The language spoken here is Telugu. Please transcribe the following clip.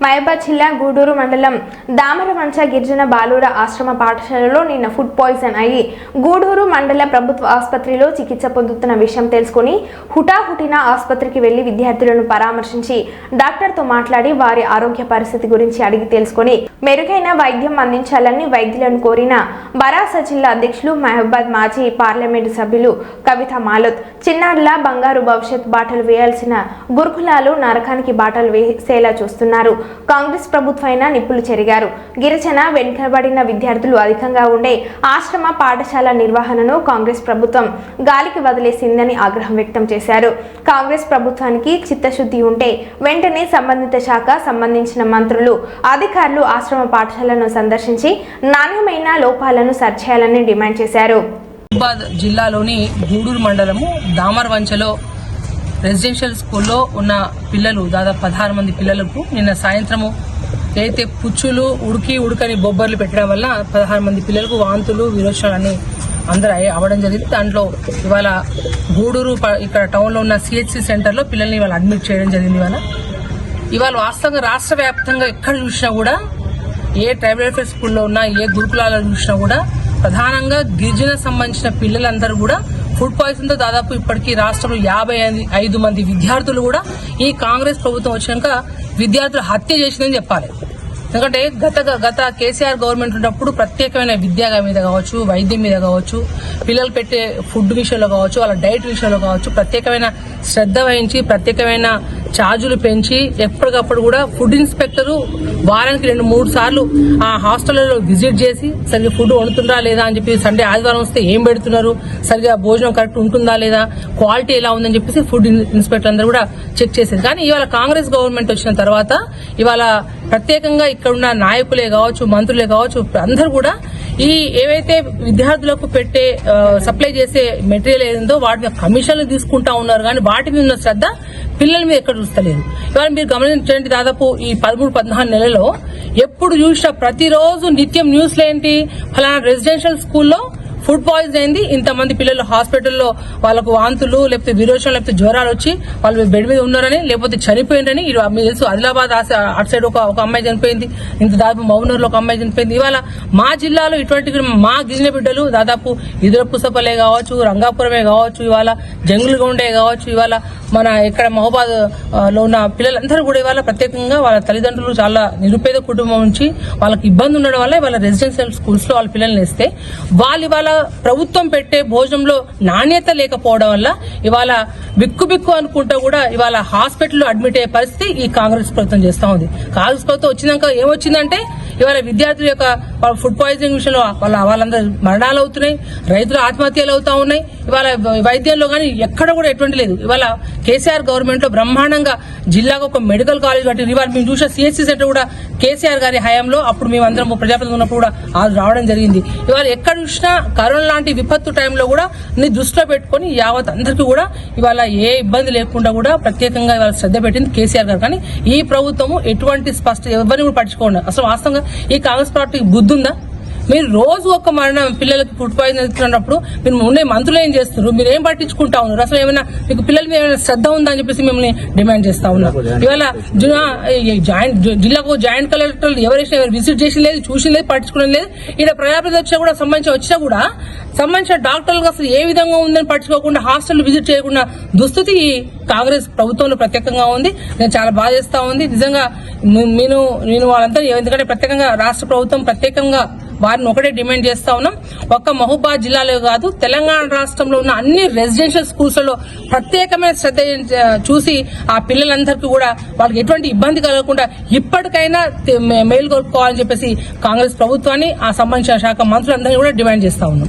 మహబాద్ జిల్లా గూడూరు మండలం దామరమంచ గిరిజన బాలుర ఆశ్రమ పాఠశాలలో నిన్న ఫుడ్ పాయిజన్ అయ్యి గూడూరు మండల ప్రభుత్వ ఆసుపత్రిలో చికిత్స పొందుతున్న విషయం తెలుసుకుని హుటాహుటిన ఆసుపత్రికి వెళ్ళి విద్యార్థులను పరామర్శించి డాక్టర్తో మాట్లాడి వారి ఆరోగ్య పరిస్థితి గురించి అడిగి తెలుసుకుని మెరుగైన వైద్యం అందించాలని వైద్యులను కోరిన బరాస జిల్లా అధ్యక్షులు మహబాద్ మాజీ పార్లమెంటు సభ్యులు కవిత మాలోత్ చిన్నారుల బంగారు భవిష్యత్ బాటలు వేయాల్సిన గురుకులాలు నరకానికి బాటలు వేసేలా చూస్తున్నారు. కాంగ్రెస్ ప్రభుత్వైన నిప్పులు చెరిగారు. గిరిజన వెనుకబడిన విద్యార్థులు అధికంగా ఉండే ఆశ్రమ పాఠశాల నిర్వహణను కాంగ్రెస్ ప్రభుత్వం గాలికి వదిలేసిందని ఆగ్రహం వ్యక్తం చేశారు. కాంగ్రెస్ ప్రభుత్వానికి చిత్తశుద్ధి ఉంటే వెంటనే సంబంధిత శాఖ సంబంధించిన మంత్రులు అధికారులు ఆశ్రమ పాఠశాలను సందర్శించి నాణ్యమైన లోపాలను సరిచేయాలని డిమాండ్ చేశారు. జిల్లాలోని గూడూరు మండలము దామరవంచలో రెసిడెన్షియల్ స్కూల్లో ఉన్న పిల్లలు దాదాపు పదహారు మంది పిల్లలకు నిన్న సాయంత్రము ఏదైతే పుచ్చులు ఉడికి ఉడకని బొబ్బర్లు పెట్టడం వల్ల పదహారు మంది పిల్లలకు వాంతులు విరోచనాలని అందరూ అయ్యి అవ్వడం జరిగింది. దాంట్లో ఇవాళ గూడూరు ఇక్కడ టౌన్లో ఉన్న సిహెచ్సి సెంటర్లో పిల్లల్ని ఇవాళ అడ్మిట్ చేయడం జరిగింది ఇవాళ. ఇవాళ వాస్తవంగా రాష్ట్ర వ్యాప్తంగా ఎక్కడ చూసినా కూడా ఏ ట్రైబల్ వెల్ఫేర్ స్కూల్లో ఉన్నా ఏ గురుకులాల్లో చూసినా కూడా ప్రధానంగా గిరిజన సంబంధించిన పిల్లలందరూ కూడా ఫుడ్ పాయిజన్తో దాదాపు ఇప్పటికీ రాష్ట్రంలో యాభై ఐదు మంది విద్యార్థులు కూడా ఈ కాంగ్రెస్ ప్రభుత్వం వచ్చినాక విద్యార్థులు హత్య చేసిందని చెప్పాలి. ఎందుకంటే గత గత కేసీఆర్ గవర్నమెంట్ ఉన్నప్పుడు ప్రత్యేకమైన విద్య మీద కావచ్చు వైద్యం మీద కావచ్చు పిల్లలు పెట్టే ఫుడ్ విషయంలో కావచ్చు వాళ్ళ డైట్ విషయంలో కావచ్చు ప్రత్యేకమైన శ్రద్ధ వహించి ప్రత్యేకమైన ఛార్జులు పెంచి ఎప్పటికప్పుడు కూడా ఫుడ్ ఇన్స్పెక్టర్ వారానికి రెండు మూడు సార్లు ఆ హాస్టల్లో విజిట్ చేసి సరిగ్గా ఫుడ్ వండుతుందా లేదా? అని చెప్పి సండే ఆదివారం వస్తే ఏం పెడుతున్నారు? సరిగ్గా భోజనం కరెక్ట్ ఉంటుందా లేదా? క్వాలిటీ ఎలా ఉందని చెప్పేసి ఫుడ్ ఇన్స్పెక్టర్ అందరూ కూడా చెక్ చేసేది కానీ ఇవాళ కాంగ్రెస్ గవర్నమెంట్ వచ్చిన తర్వాత ఇవాళ ప్రత్యేకంగా ఇక్కడ ఉన్న నాయకులే కావచ్చు మంత్రులే కావచ్చు అందరూ కూడా ఈ ఏవైతే విద్యార్థులకు పెట్టే సప్లై చేసే మెటీరియల్ ఏదో వాటి మీద కమిషన్లు తీసుకుంటా ఉన్నారు. కానీ వాటి మీద ఉన్న శ్రద్ధ పిల్లల మీద ఎక్కడ చూస్తలేదు. ఇవాళ మీరు గమనించండి దాదాపు ఈ పదమూడు పద్నాలుగు నెలలో ఎప్పుడు చూసినా ప్రతిరోజు నిత్యం న్యూస్లు ఏంటి? ఫలానా రెసిడెన్షియల్ స్కూల్లో ఫుడ్ పాయిజన్ అయింది. ఇంతమంది పిల్లలు హాస్పిటల్లో వాళ్ళకు వాంతులు లేకపోతే విరోచన లేకపోతే జ్వరాలు వచ్చి వాళ్ళు బెడ్ మీద ఉన్నారని లేకపోతే చనిపోయిందని మీకు తెలుసు ఆదిలాబాద్ అటు సైడ్ ఒక ఒక అమ్మాయి చనిపోయింది. ఇంత దాదాపు మౌనూరులో ఒక అమ్మాయి చనిపోయింది. ఇవాళ మా జిల్లాలో ఇటువంటి మా గిరిజన బిడ్డలు దాదాపు ఇదురపుసపలే కావచ్చు రంగాపురమే కావచ్చు ఇవాళ జంగులగొండే కావచ్చు ఇవాళ మన ఇక్కడ మహబాద్లో ఉన్న పిల్లలందరూ కూడా ఇవాళ ప్రత్యేకంగా వాళ్ళ తల్లిదండ్రులు చాలా నిరుపేద కుటుంబం నుంచి వాళ్ళకి ఇబ్బంది ఉండడం వల్ల ఇవాళ రెసిడెన్షియల్ స్కూల్స్లో వాళ్ళ పిల్లల్ని వేస్తే వాళ్ళు ఇవాళ ప్రభుత్వం పెట్టే భోజనంలో నాణ్యత లేకపోవడం వల్ల ఇవాళ బిక్కు బిక్కు అనుకుంటా కూడా ఇవాళ హాస్పిటల్లో అడ్మిట్ అయ్యే పరిస్థితి ఈ కాంగ్రెస్ ప్రభుత్వం చేస్తా ఉంది. కాంగ్రెస్ ప్రభుత్వం వచ్చినాక ఏమొచ్చిందంటే ఇవాళ విద్యార్థుల యొక్క ఫుడ్ పాయిజనింగ్ విషయంలో వాళ్ళ వాళ్ళందరూ మరణాలు అవుతున్నాయి రైతులు ఆత్మహత్యలు అవుతా ఉన్నాయి ఇవాళ వైద్యంలో కానీ ఎక్కడ కూడా ఎటువంటి లేదు. ఇవాళ కేసీఆర్ గవర్నమెంట్లో బ్రహ్మాండంగా జిల్లాకు ఒక మెడికల్ కాలేజ్ కట్టింది ఇవాళ మేము చూసిన సిఎస్సి సెంటర్ కూడా కేసీఆర్ గారి హయాంలో అప్పుడు మేము అందరం ప్రజాప్రతినిధులు ఉన్నప్పుడు కూడా అది రావడం జరిగింది. ఇవాళ ఎక్కడ చూసినా కరోనా లాంటి విపత్తు టైంలో కూడా నీ దృష్టిలో పెట్టుకొని యావత్ అందరికీ కూడా ఇవాళ ఏ ఇబ్బంది లేకుండా కూడా ప్రత్యేకంగా ఇవాళ శ్రద్ధ పెట్టింది కేసీఆర్ గారు. కానీ ఈ ప్రభుత్వము ఎటువంటి స్పష్ట ఎవరిని కూడా పట్టించుకోండి అసలు వాస్తవంగా ఈ కాంగ్రెస్ పార్టీకి బుద్ధి ఉందా మీరు రోజు ఒక మరణం పిల్లలకి ఫుడ్ పాయిజన్ ఇస్తున్నప్పుడు మీరు ఉండే మంత్రులు ఏం చేస్తున్నారు? మీరు ఏం పట్టించుకుంటా ఉన్నారు? అసలు ఏమైనా మీకు పిల్లల మీద ఏమైనా శ్రద్ధ ఉందా అని చెప్పేసి మిమ్మల్ని డిమాండ్ చేస్తా ఉన్నారు ఇవాళ జాయింట్ జిల్లాకు జాయింట్ కలెక్టర్లు ఎవరైనా ఎవరు విజిట్ చేసి లేదు చూసి లేదు పట్టించుకోవడం లేదు. ఇక్కడ ప్రజాప్రతి వచ్చినా కూడా సంబంధించి వచ్చినా కూడా సంబంధించిన డాక్టర్లకు అసలు ఏ విధంగా ఉందని పట్టించుకోకుండా హాస్టల్ విజిట్ చేయకుండా దుస్థితి కాంగ్రెస్ ప్రభుత్వంలో ప్రత్యేకంగా ఉంది. నేను చాలా బాధ చేస్తా ఉంది. నిజంగా నేను నేను వాళ్ళంతా ఎందుకంటే ప్రత్యేకంగా రాష్ట్ర ప్రభుత్వం ప్రత్యేకంగా వారిని ఒకటే డిమాండ్ చేస్తా ఉన్నాం. ఒక్క మహబూబాద్ జిల్లాలో కాదు తెలంగాణ రాష్ట్రంలో ఉన్న అన్ని రెసిడెన్షియల్ స్కూల్స్లో ప్రత్యేకమైన శ్రద్ధ చూసి ఆ పిల్లలందరికీ కూడా వాళ్ళకి ఎటువంటి ఇబ్బంది కలగకుండా ఇప్పటికైనా తె- చెప్పేసి కాంగ్రెస్ ప్రభుత్వాన్ని ఆ సంబంధించిన శాఖ మంత్రులందరినీ కూడా డిమాండ్ చేస్తా ఉన్నాం.